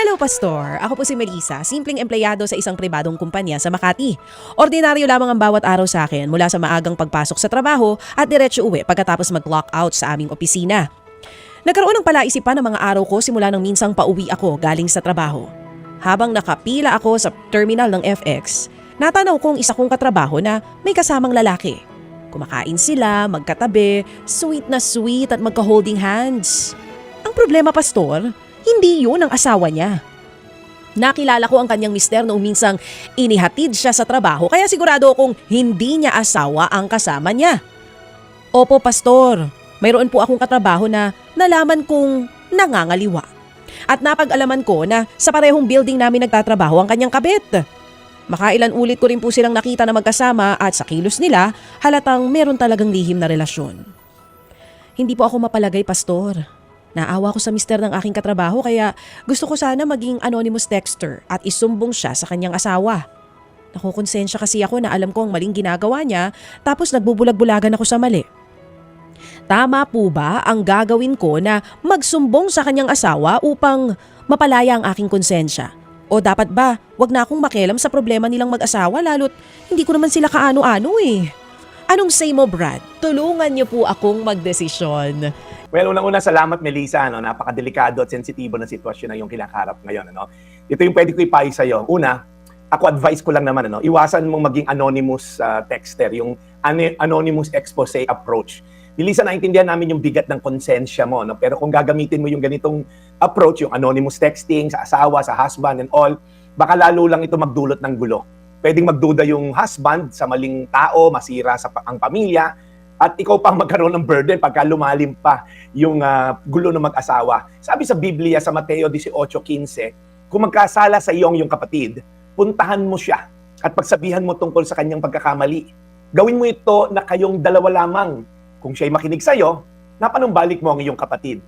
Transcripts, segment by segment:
Hello, Pastor. Ako po si Melissa, simpleng empleyado sa isang pribadong kumpanya sa Makati. Ordinaryo lamang ang bawat araw sa akin mula sa maagang pagpasok sa trabaho at diretso uwi pagkatapos mag-clock out sa aming opisina. Nagkaroon ng palaisipan ng mga araw ko simula nang minsang pauwi ako galing sa trabaho. Habang nakapila ako sa terminal ng FX, natanaw kong isa kong katrabaho na may kasamang lalaki. Kumakain sila, magkatabi, sweet na sweet at magka-holding hands. Ang problema, Pastor, hindi yun ang asawa niya. Nakilala ko ang kanyang mister noong minsang inihatid siya sa trabaho kaya sigurado akong hindi niya asawa ang kasama niya. Opo, Pastor. Mayroon po akong katrabaho na nalaman kong nangangaliwa. At napag-alaman ko na sa parehong building namin nagtatrabaho ang kanyang kabit. Makailan ulit ko rin po silang nakita na magkasama at sa kilos nila halatang meron talagang lihim na relasyon. Hindi po ako mapalagay, Pastor. Naawa ko sa mister ng aking katrabaho kaya gusto ko sana maging anonymous texter at isumbong siya sa kanyang asawa. Nakukonsensya kasi ako na alam ko ang maling ginagawa niya tapos nagbubulag-bulagan ako sa mali. Tama po ba ang gagawin ko na magsumbong sa kanyang asawa upang mapalaya ang aking konsensya? O dapat ba wag na akong makialam sa problema nilang mag-asawa lalo't hindi ko naman sila kaano-ano eh. Anong say mo Brad? Tulungan niyo po akong magdesisyon. Well, unang-una, salamat Melissa. Ano? Napakadelikado at sensitibo na sitwasyon na yung kinakaharap ngayon. Ano? Ito yung pwede ko ipayo sa'yo. Una, ako advice ko lang naman, ano? iwasan mong maging anonymous uh, texter, yung an- anonymous expose approach. Melissa, naintindihan namin yung bigat ng konsensya mo. No? Pero kung gagamitin mo yung ganitong approach, yung anonymous texting sa asawa, sa husband and all, baka lalo lang ito magdulot ng gulo. Pwedeng magduda yung husband sa maling tao, masira sa ang pamilya, at ikaw pang magkaroon ng burden pagka lumalim pa yung ah, gulo ng mag-asawa. Sabi sa Biblia sa Mateo 18:15, kung magkasala sa iyong yung kapatid, puntahan mo siya at pagsabihan mo tungkol sa kanyang pagkakamali. Gawin mo ito na kayong dalawa lamang. Kung siya'y makinig sa'yo, napanumbalik mo ang iyong kapatid.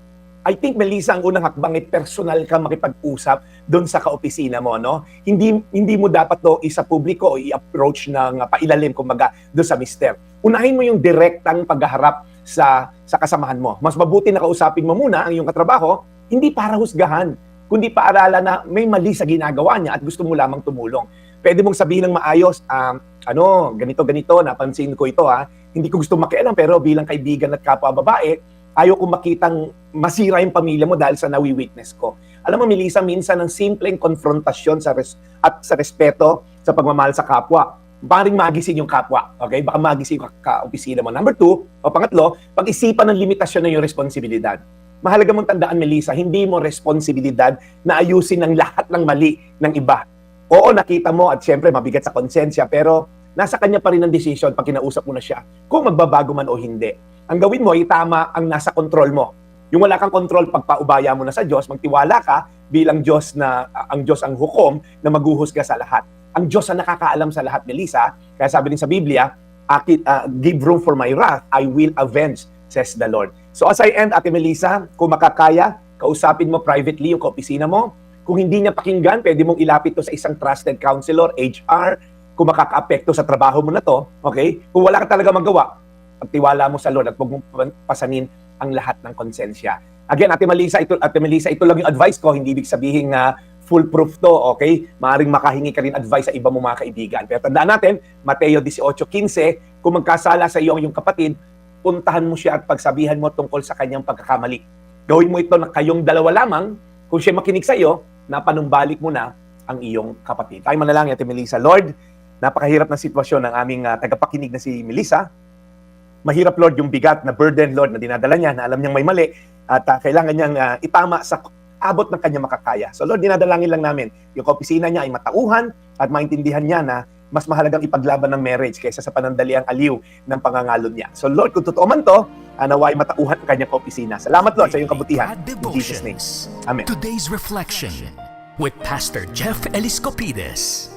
I think, Melissa, ang unang hakbang personal ka makipag-usap doon sa kaopisina mo, no? Hindi hindi mo dapat to isa publiko o i-approach ng pailalim, kumbaga, doon sa mister. Unahin mo yung direktang paghaharap sa sa kasamahan mo. Mas mabuti na kausapin mo muna ang iyong katrabaho, hindi para husgahan, kundi paaralan na may mali sa ginagawa niya at gusto mo lamang tumulong. Pwede mong sabihin ng maayos, um, ano, ganito, ganito, napansin ko ito ha. Hindi ko gusto makialam pero bilang kaibigan at kapwa babae, ayaw ko makitang masira yung pamilya mo dahil sa nawi-witness ko. Alam mo, Melissa, minsan ang simpleng konfrontasyon sa res- at sa respeto sa pagmamahal sa kapwa, maring magising yung kapwa. Okay? Baka magising yung ka- ka-opisina mo. Number two, o pangatlo, pag-isipan ng limitasyon ng yung responsibilidad. Mahalaga mong tandaan, Melissa, hindi mo responsibilidad na ayusin ang lahat ng mali ng iba. Oo, nakita mo at syempre mabigat sa konsensya, pero nasa kanya pa rin ang decision pag kinausap mo na siya kung magbabago man o hindi. Ang gawin mo ay tama ang nasa control mo. Yung wala kang control, pagpaubaya mo na sa Diyos, magtiwala ka bilang Diyos na ang Diyos ang hukom na maghuhusga sa lahat. Ang Diyos ang nakakaalam sa lahat, Melissa. Kaya sabi din sa Biblia, "Aki- uh, give room for my wrath, I will avenge, says the Lord. So as I end, Ate Melissa, kung makakaya, kausapin mo privately yung kaopisina mo. Kung hindi niya pakinggan, pwede mong ilapit to sa isang trusted counselor, HR, kung makaka-apekto sa trabaho mo na to, okay? Kung wala ka talaga magawa, pagtiwala mo sa Lord at huwag mong pasanin ang lahat ng konsensya. Again, Ate Melissa, ito, Ate Melissa, ito lang yung advice ko, hindi ibig sabihin na foolproof to, okay? Maaring makahingi ka rin advice sa iba mong mga kaibigan. Pero tandaan natin, Mateo 18.15, kung magkasala sa iyo ang iyong kapatid, puntahan mo siya at pagsabihan mo tungkol sa kanyang pagkakamali. Gawin mo ito na kayong dalawa lamang, kung siya makinig sa iyo, napanumbalik mo na ang iyong kapatid. Tayo manalangin, Ate Melissa. Lord, napakahirap na sitwasyon ng aming ah, tagapakinig na si Melissa. Mahirap, Lord, yung bigat na burden, Lord, na dinadala niya, na alam niyang may mali, at ah, kailangan niyang ah, itama sa abot ng kanyang makakaya. So, Lord, dinadalangin lang namin, yung kaopisina niya ay matauhan at maintindihan niya na mas mahalagang ipaglaban ng marriage kaysa sa panandaliang aliw ng pangangalon niya. So, Lord, kung totoo man to, uh, naway matauhan ang kanyang kaopisina. Salamat, Lord, sa iyong kabutihan. In Jesus' name. Amen. Today's reflection with Pastor Jeff Eliscopides.